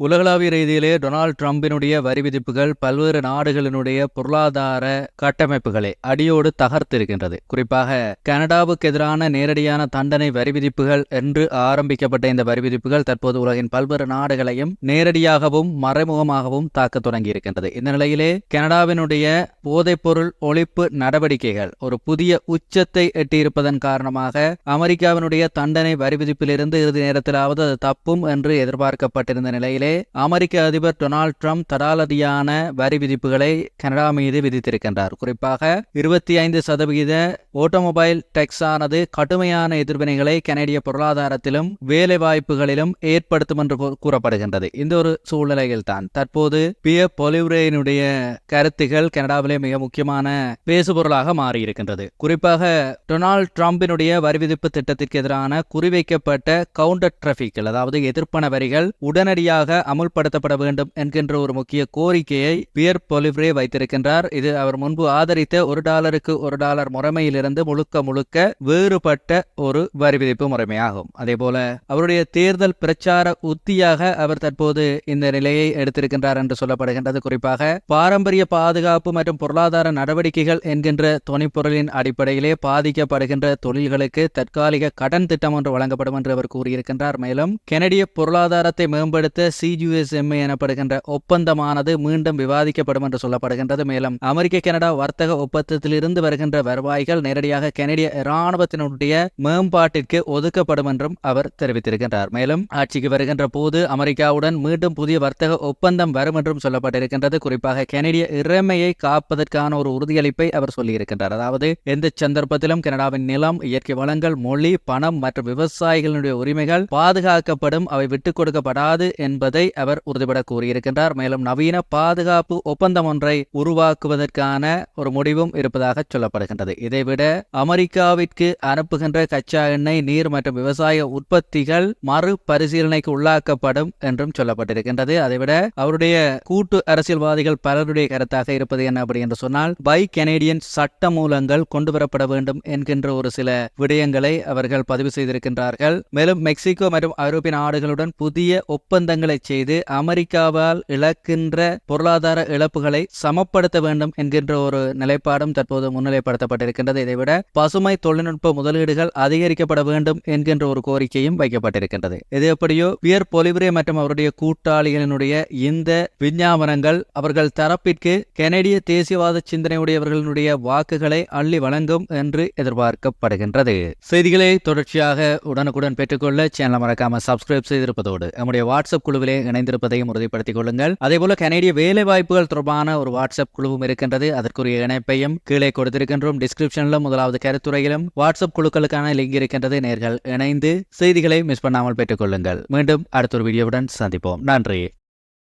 உலகளாவிய ரீதியிலே டொனால்ட் ட்ரம்பினுடைய வரி விதிப்புகள் பல்வேறு நாடுகளினுடைய பொருளாதார கட்டமைப்புகளை அடியோடு தகர்த்திருக்கின்றது. குறிப்பாக கனடாவுக்கு எதிரான நேரடியான தண்டனை வரி விதிப்புகள் என்று ஆரம்பிக்கப்பட்ட இந்த வரி விதிப்புகள் தற்போது உலகின் பல்வேறு நாடுகளையும் நேரடியாகவும் மறைமுகமாகவும் தாக்க தொடங்கி இருக்கின்றது இந்த நிலையிலே கனடாவினுடைய போதைப்பொருள் ஒழிப்பு நடவடிக்கைகள் ஒரு புதிய உச்சத்தை எட்டியிருப்பதன் காரணமாக அமெரிக்காவினுடைய தண்டனை வரி விதிப்பிலிருந்து இறுதி நேரத்திலாவது அது தப்பும் என்று எதிர்பார்க்கப்பட்டிருந்த நிலையிலே அமெரிக்க அதிபர் டொனால்ட் ட்ரம்ப் தடாலதியான வரி விதிப்புகளை கனடா மீது விதித்திருக்கின்றார். குறிப்பாக இருபத்தி ஐந்து சதவிகித ஆட்டோமொபைல் டெக்ஸானது கடுமையான எதிர்வினைகளை கனடிய பொருளாதாரத்திலும் வேலை வாய்ப்புகளிலும் ஏற்படுத்தும் என்று கூறப்படுகின்றது. இந்த ஒரு சூழ்நிலையில் தான் தற்போது பிய பொலிவுரேனுடைய கருத்துகள் கனடாவிலே மிக முக்கியமான பேசுபொருளாக மாறியிருக்கின்றது. குறிப்பாக டொனால்ட் ட்ரம்பினுடைய வரி விதிப்பு திட்டத்திற்கு எதிரான குறிவைக்கப்பட்ட கவுண்டர் டிராபிக்கள் அதாவது எதிர்ப்பன வரிகள் உடனடியாக அமுல்படுத்தப்பட வேண்டும் என்கின்ற ஒரு முக்கிய கோரிக்கையை பியர் பொலிவ்ரே வைத்திருக்கின்றார். இது அவர் முன்பு ஆதரித்த ஒரு டாலருக்கு ஒரு டாலர் முறைமையிலிருந்து முழுக்க முழுக்க வேறுபட்ட ஒரு வரி விதிப்பு முறைமையாகும். அதேபோல அவருடைய தேர்தல் பிரச்சார உத்தியாக அவர் தற்போது இந்த நிலையை எடுத்திருக்கின்றார் என்று சொல்லப்படுகின்றது. குறிப்பாக பாரம்பரிய பாதுகாப்பு மற்றும் பொருளாதார நடவடிக்கைகள் என்கின்ற துணைப்பொருளின் அடிப்படையிலே பாதிக்கப்படுகின்ற தொழில்களுக்கு தற்காலிக கடன் திட்டம் ஒன்று வழங்கப்படும் என்று அவர் கூறியிருக்கின்றார். மேலும் கெனடிய பொருளாதாரத்தை மேம்படுத்த சி சிஜிஎஸ்எம்ஏ எனப்படுகின்ற ஒப்பந்தமானது மீண்டும் விவாதிக்கப்படும் என்று சொல்லப்படுகின்றது. மேலும் அமெரிக்க கனடா வர்த்தக ஒப்பந்தத்திலிருந்து வருகின்ற வருவாய்கள் நேரடியாக கனடிய இராணுவத்தினுடைய மேம்பாட்டிற்கு ஒதுக்கப்படும் என்றும் அவர் தெரிவித்திருக்கின்றார். மேலும் ஆட்சிக்கு வருகின்ற போது அமெரிக்காவுடன் மீண்டும் புதிய வர்த்தக ஒப்பந்தம் வரும் என்றும் சொல்லப்பட்டிருக்கின்றது. குறிப்பாக கெனடிய இறைமையை காப்பதற்கான ஒரு உறுதியளிப்பை அவர் சொல்லியிருக்கின்றார். அதாவது எந்த சந்தர்ப்பத்திலும் கனடாவின் நிலம் இயற்கை வளங்கள் மொழி பணம் மற்றும் விவசாயிகளுடைய உரிமைகள் பாதுகாக்கப்படும் அவை விட்டுக் கொடுக்கப்படாது என்பதை அவர் உறுதிபட கூறியிருக்கின்றார். மேலும் நவீன பாதுகாப்பு ஒப்பந்தம் ஒன்றை உருவாக்குவதற்கான ஒரு முடிவும் இருப்பதாக சொல்லப்படுகின்றது. இதைவிட அமெரிக்காவிற்கு அனுப்புகின்ற கச்சா எண்ணெய் நீர் மற்றும் விவசாய உற்பத்திகள் மறு பரிசீலனைக்கு உள்ளாக்கப்படும் என்றும் சொல்லப்பட்டிருக்கின்றது. அதைவிட அவருடைய கூட்டு அரசியல்வாதிகள் பலருடைய கருத்தாக இருப்பது என்ன அப்படி என்று சொன்னால் பை கெனேடியன் சட்ட மூலங்கள் கொண்டுவரப்பட வேண்டும் என்கின்ற ஒரு சில விடயங்களை அவர்கள் பதிவு செய்திருக்கின்றார்கள். மேலும் மெக்சிகோ மற்றும் ஐரோப்பிய நாடுகளுடன் புதிய ஒப்பந்தங்களை செய்து அமெரிக்காவால் இழக்கின்ற பொருளாதார இழப்புகளை சமப்படுத்த வேண்டும் என்கின்ற ஒரு நிலைப்பாடும் தற்போது முன்னிலைப்படுத்தப்பட்டிருக்கின்றது. இதைவிட பசுமை தொழில்நுட்ப முதலீடுகள் அதிகரிக்கப்பட வேண்டும் என்கின்ற ஒரு கோரிக்கையும் வைக்கப்பட்டிருக்கின்றது. இது எப்படியோ பியர் பொலிவரே மற்றும் அவருடைய கூட்டாளிகளினுடைய இந்த விஞ்ஞாபனங்கள் அவர்கள் தரப்பிற்கு கெனடிய தேசியவாத சிந்தனையுடையவர்களுடைய வாக்குகளை அள்ளி வழங்கும் என்று எதிர்பார்க்கப்படுகின்றது. செய்திகளை தொடர்ச்சியாக உடனுக்குடன் பெற்றுக்கொள்ள சேனலை மறக்காம சப்ஸ்கிரைப் செய்திருப்பதோடு நம்முடைய வாட்ஸ்அப் குழுவில் இணைந்திருப்பதையும் உறுதிப்படுத்திக் கொள்ளுங்கள். அதேபோல கனேடிய வேலை வாய்ப்புகள் தொடர்பான ஒரு வாட்ஸ்அப் குழுவும் இருக்கின்றது. அதற்குரிய இணைப்பையும் கீழே கொடுத்திருக்கின்றோம். டிஸ்கிரிப்ஷனிலும் முதலாவது கருத்துறையிலும் வாட்ஸ்அப் குழுக்களுக்கான லிங்க் இருக்கின்றது. நேர்கள் இணைந்து செய்திகளை மிஸ் பண்ணாமல் பெற்றுக்கொள்ளுங்கள் மீண்டும் அடுத்த ஒரு வீடியோவுடன் சந்திப்போம். நன்றி.